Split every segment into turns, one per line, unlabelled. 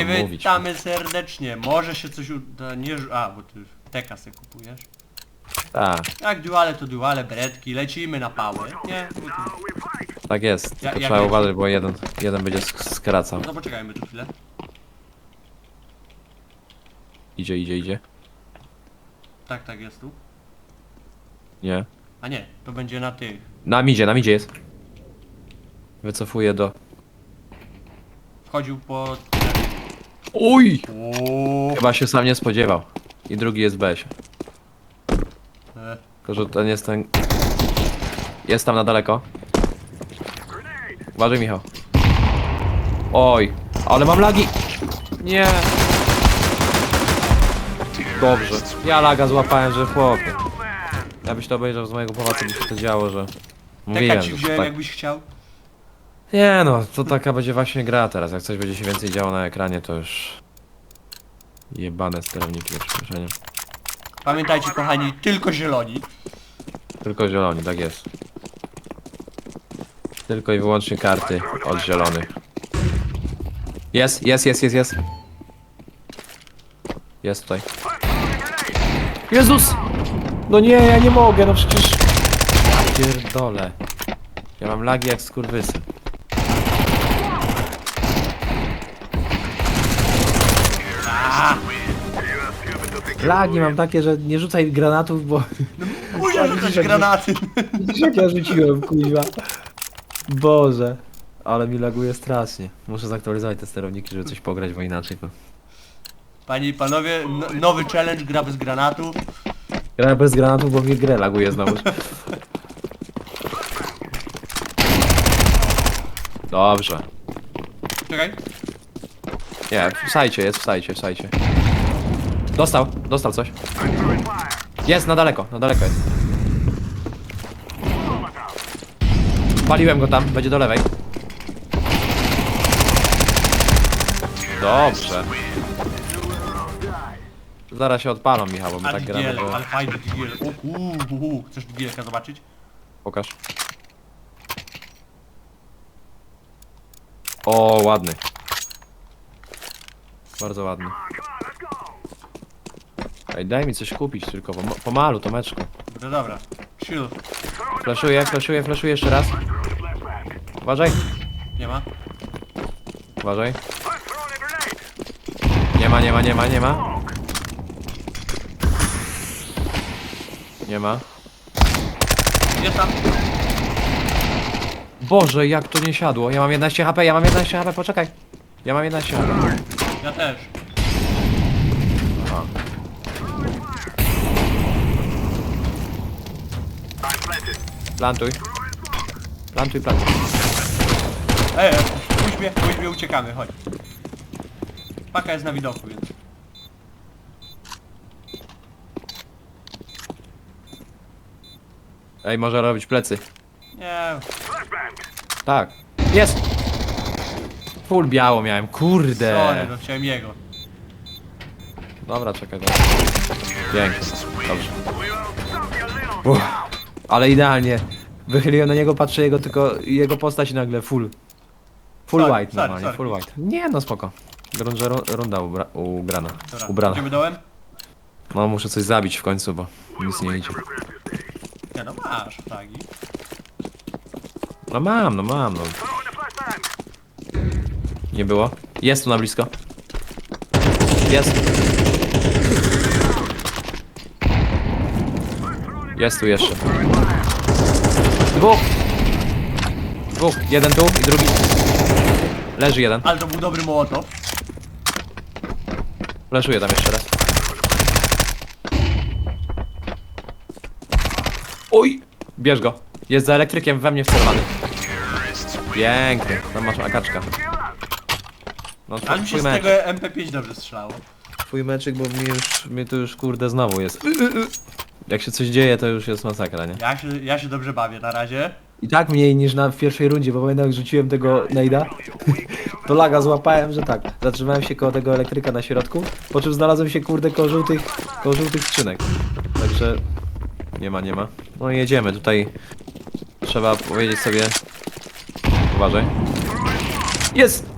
I
mówić?
witamy serdecznie. Może się coś uda... Nie... ż- A, bo ty teka se kupujesz.
Tak,
Jak duale to duale, beretki, lecimy na pałę. Nie? Bo tu-
tak jest.
Ja- jak
trzeba
jest?
uważać, bo jeden, jeden będzie sk- skracał.
No poczekajmy tu chwilę.
Idzie, idzie, idzie.
Tak, tak jest tu.
Nie.
A nie, to będzie na tych.
Na midzie, na midzie jest. Wycofuję do...
Wchodził po...
Uj! Chyba się sam nie spodziewał. I drugi jest Beś.
E,
Tylko, że ten jest ten... Jest tam na daleko. Uważaj, Michał. Oj, ale mam lagi! Nie! Dobrze. Ja laga złapałem, że chłopie. Ja byś to obejrzał z mojego pałacu, by się to działo, że...
Teka
Mówiłem,
ci
że
wziąłem
tak...
jakbyś chciał.
Nie no, to taka będzie właśnie gra teraz. Jak coś będzie się więcej działo na ekranie, to już... Jebane sterowniki, za przeproszeniem.
Pamiętajcie kochani, tylko zieloni.
Tylko zieloni, tak jest. Tylko i wyłącznie karty od zielonych. Jest, jest, jest, jest, jest. Jest tutaj. Jezus! No nie, ja nie mogę, no przecież... Pierdolę. Ja mam lagi jak skurwysy. Lagi mam takie, że nie rzucaj granatów, bo...
Uja, rzucać granaty.
Jak ja rzuciłem, kuźwa. Boże. Ale mi laguje strasznie. Muszę zaktualizować te sterowniki, żeby coś pograć, bo inaczej to...
Panie i panowie, no, nowy challenge, gra bez granatu.
Gra bez granatów, bo mi grę laguje znowu. Dobrze.
Czekaj.
Nie, w sajcie jest, w sajcie, w sajcie. Dostał, dostał coś. Jest, na daleko, na daleko jest. Paliłem go tam, będzie do lewej. Dobrze. Zaraz się odpalą, Michał, bo my tak gramy,
digiel,
że...
ale fajny. Chcesz zobaczyć?
Pokaż. O, ładny. Bardzo ładny. Ej, daj mi coś kupić tylko, pom pomalu, Tomeczku.
No dobra, chill.
Flaszuję, flaszuję, flaszuję jeszcze raz. Uważaj,
Nie ma?
uważaj. Nie ma, nie ma, nie ma, nie ma. Nie ma.
Jest tam.
Boże, jak to nie siadło. Ja mam 11 HP, ja mam 11 HP, poczekaj. Ja mam 11 HP.
Ja też.
Aha. Plantuj. Plantuj, plantuj.
Ej, pójdź mnie, pójdź mnie, uciekamy, chodź. Paka jest na widoku, więc...
Ej, może robić plecy.
Nie,
Tak. Jest! Full biało miałem, kurde.
sorry, no chciałem jego.
Dobra, czekaj. Dobra. Pięknie. Dobrze. Uff, ale idealnie. Wychyliłem na niego, patrzę jego, tylko jego postać i nagle full. Full
Sorry,
white
sorry,
normalnie,
sorry.
full white. Nie no spoko. Grunże ru- runda ubra ubrana.
Dobra,
Ubrana.
idziemy dołem?
No muszę coś zabić w końcu, bo nic nie idzie.
Nie no, masz flagi.
No mam, no mam, no. Nie było? Jest tu na blisko. Jest. Jest tu jeszcze. Dwóch. Dwóch. Jeden tu i drugi. Leży jeden.
Ale to był dobry mołotow.
Leszuję tam jeszcze raz. Oj! Bierz go. Jest za elektrykiem we mnie wcelowany. Pięknie. Tam masz akaczka. No,
Ale mi się
twój
z tego MP5 dobrze strzelało.
Twój meczyk, bo mi już, mnie tu już kurde znowu jest. Jak się coś dzieje, to już jest masakra, nie?
Ja się, ja się dobrze bawię na razie.
I tak mniej niż na w pierwszej rundzie, bo pamiętam jak rzuciłem tego Nejda, to laga złapałem, że tak. Zatrzymałem się koło tego elektryka na środku, po czym znalazłem się kurde koło żółtych, koło żółtych skrzynek. Także nie ma, nie ma. No i jedziemy, tutaj trzeba powiedzieć sobie... Uważaj. Jest!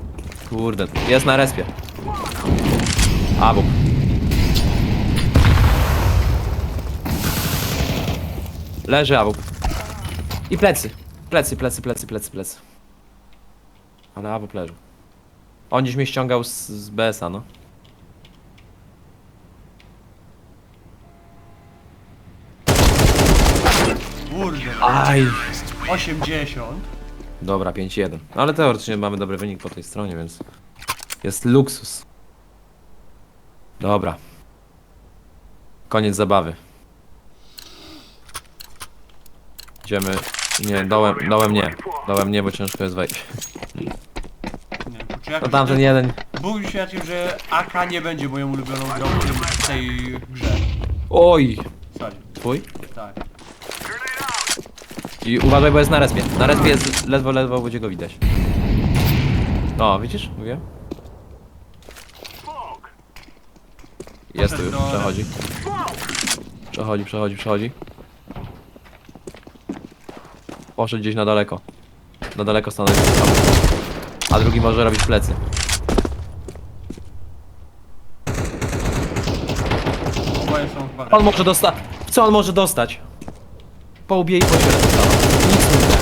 Kurde, jest na respie. A. Leży Abu. I plecy. Plecy, plecy, plecy, plecy, plecy. Ale Abu leży. On dziś mnie ściągał z, z BS-a, no.
Kurde.
Aj.
80.
Dobra, 5-1. No, Ale teoretycznie mamy dobry wynik po tej stronie, więc jest luksus. Dobra. Koniec zabawy. Idziemy. Nie, dołem, dołem nie. Dołem nie, bo ciężko jest wejść.
Nie czy
To tamten jeden.
Bóg świadczył, że AK nie będzie moją ulubioną grą w tym- w tej grze.
Oj!
Sorry.
Twój?
Tak.
I uważaj, bo jest na respie. Na respie jest ledwo, ledwo będzie go widać. O, widzisz? Mówię. Jest tu już, przechodzi. Przechodzi, przechodzi, przechodzi. Poszedł gdzieś na daleko. Na daleko stanął. A drugi może robić plecy.
Oboje są chyba
On może dostać. Co on może dostać? Po łbie i po ciele. Nic nie da.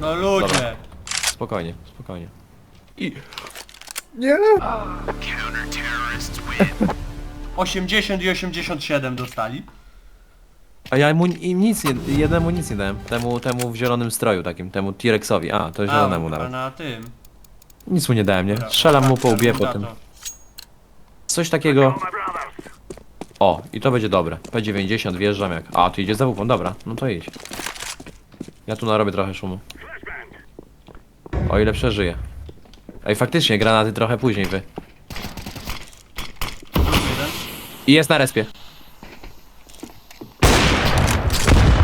No ludzie.
Dobra. Spokojnie, spokojnie. I... Nie!
80 i 87 dostali.
A ja mu im nic nie, jednemu nic nie dałem. Temu, temu w zielonym stroju takim, temu T-Rexowi. A, to zielonemu
a,
nawet.
Na tym.
Nic mu nie dałem, nie? Strzelam mu po łbie potem. Coś takiego... O, i to będzie dobre. P90, wjeżdżam jak... A, tu idzie za wupą, dobra. No to idź. Ja tu narobię trochę szumu. O ile przeżyję. Ej, faktycznie, granaty trochę później wy.
Jeden.
I jest na respie.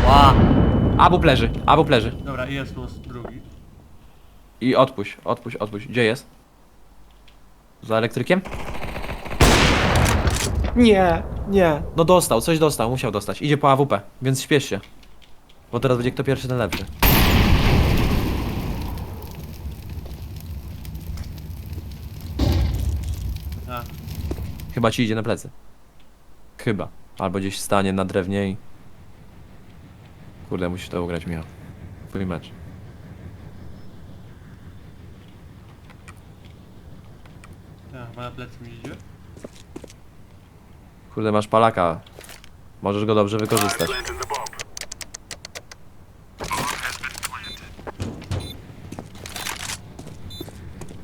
Ła.
Abu leży, Abu leży.
Dobra, i jest plus drugi.
I odpuść, odpuść, odpuść. Gdzie jest? Za elektrykiem? Nie, nie. No dostał, coś dostał, musiał dostać. Idzie po AWP, więc śpiesz się. Bo teraz będzie kto pierwszy, ten lepszy.
A,
Chyba ci idzie na plecy. Chyba. Albo gdzieś stanie na drewnie i... Kurde, musisz to ugrać, Michał. Twój mecz.
ja, chyba na plecy mi idzie.
Kurde, masz palaka. Możesz go dobrze wykorzystać.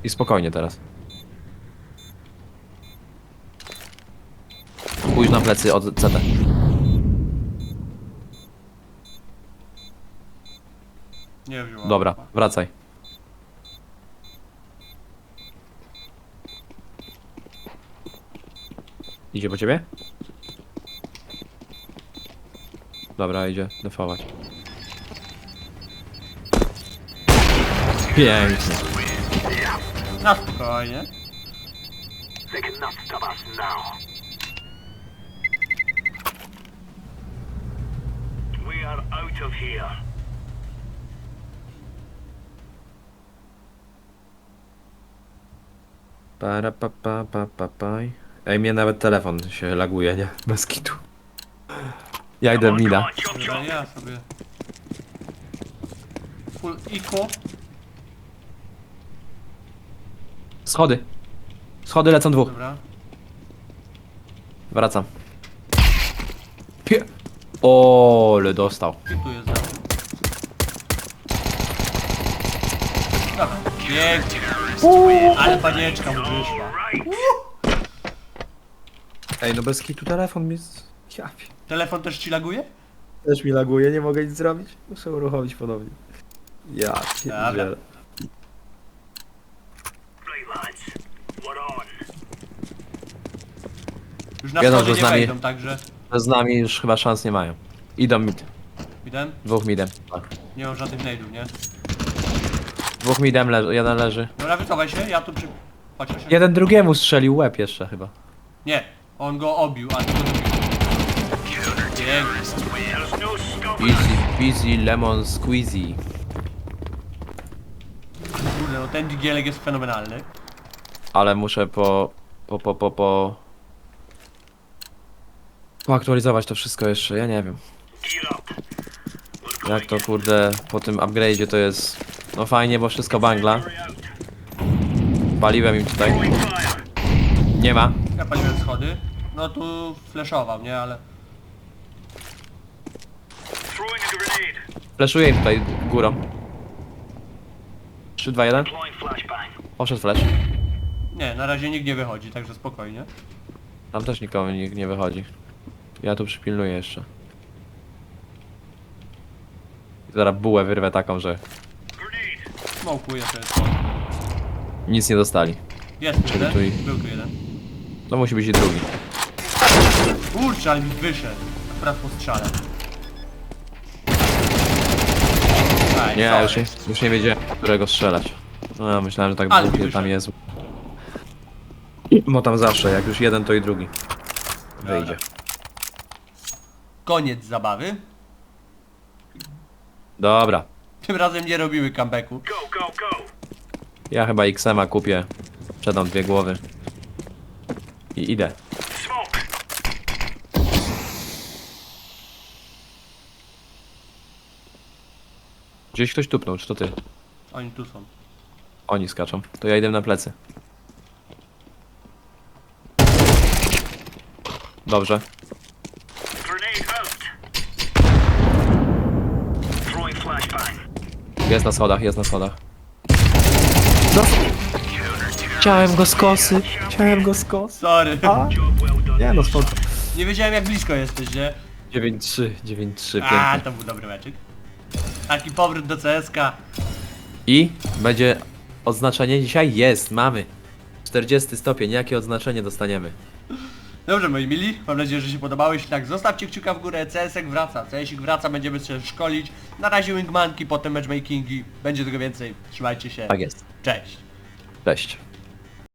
I spokojnie teraz. Pójdź na plecy od CT.
Nie wziąłem.
Dobra, wracaj. Idzie po ciebie? Dobra, idzie defować. Pięknie.
Na spokojnie.
Para pa pa pa pa paj. Ej, mnie nawet telefon się laguje, nie? Bez kitu. Ja idę w mida.
Dobra, ja sobie... Full eco.
Schody. Schody lecą dwóch.
Dobra.
Wracam. Pie... Ole, dostał.
I tu jest za. Dobra, pięknie. Ale panieczka mu wyszła.
Ej, no bez kitu telefon mi... z- Ja pie-
Telefon też ci laguje?
Też mi laguje, nie mogę nic zrobić. Muszę uruchomić ponownie. Ja pierdzielę.
Już na wschodzie
że
nie
z nami-
wejdą, także...
Z nami już chyba szans nie mają. Idą mid.
Widem?
Dwóch midem. Tak.
Nie mam żadnych nade'ów, nie?
Dwóch midem leży, jeden leży.
Dobra, wycofaj się, ja tu przy... Chociaż...
Jeden drugiemu strzelił łeb jeszcze chyba.
Nie, on go obił, a ty go dobił. Pięknie.
Easy, easy, lemon squeezy.
Kurde, no ten digielek jest fenomenalny.
Ale muszę po... po, po, po, po... Poaktualizować to wszystko jeszcze, ja nie wiem. Jak to kurde po tym upgrade'zie to jest... No fajnie, bo wszystko bangla. Paliłem im tutaj. Nie ma.
Ja paliłem schody. No tu flashował, nie? Ale...
Flashuję im tutaj górą. 3, 2, 1.
Deploying flashbang.
Poszedł flash.
Nie, na razie nikt nie wychodzi, także spokojnie.
Tam też nikomu nikt nie wychodzi. Ja tu przypilnuję jeszcze. Zaraz bułę wyrwę taką, że
Grenade.
Smokuję sobie schody.
nic nie dostali.
Jest tu jeden.
tu i-
Był tu jeden.
To musi być i drugi.
Kurczę, ale mi wyszedł. Akurat po strzale.
Nie, już nie, już nie wiedziałem, którego strzelać. No ja myślałem, że tak
Ale
tam jest. Bo tam zawsze, jak już jeden, to i drugi. Wyjdzie.
Koniec zabawy.
Dobra.
Tym razem nie robimy comebacku.
Go, go, go.
Ja chyba XM-a kupię. Przedam dwie głowy. I idę. Gdzieś ktoś tupnął, czy to ty?
Oni tu są.
Oni skaczą. To ja idę na plecy. Dobrze. Jest na schodach, jest na schodach. Chciałem go z kosy. Chciałem go z kosy.
Sorry.
Done.
Nie no, spoko.
Nie wiedziałem jak blisko jesteś, nie?
9-3, 9-3,
A,
pięknie.
to był dobry meczyk. Taki powrót do CSK.
I będzie odznaczenie dzisiaj? Jest, mamy. 40 stopień, jakie odznaczenie dostaniemy?
Dobrze moi mili, mam nadzieję, że się podobało. Jeśli tak, zostawcie kciuka w górę. CSek wraca. CSik wraca, będziemy się szkolić. Na razie wingmanki, potem matchmakingi. Będzie tego więcej. Trzymajcie się.
Tak jest.
Cześć.
Cześć.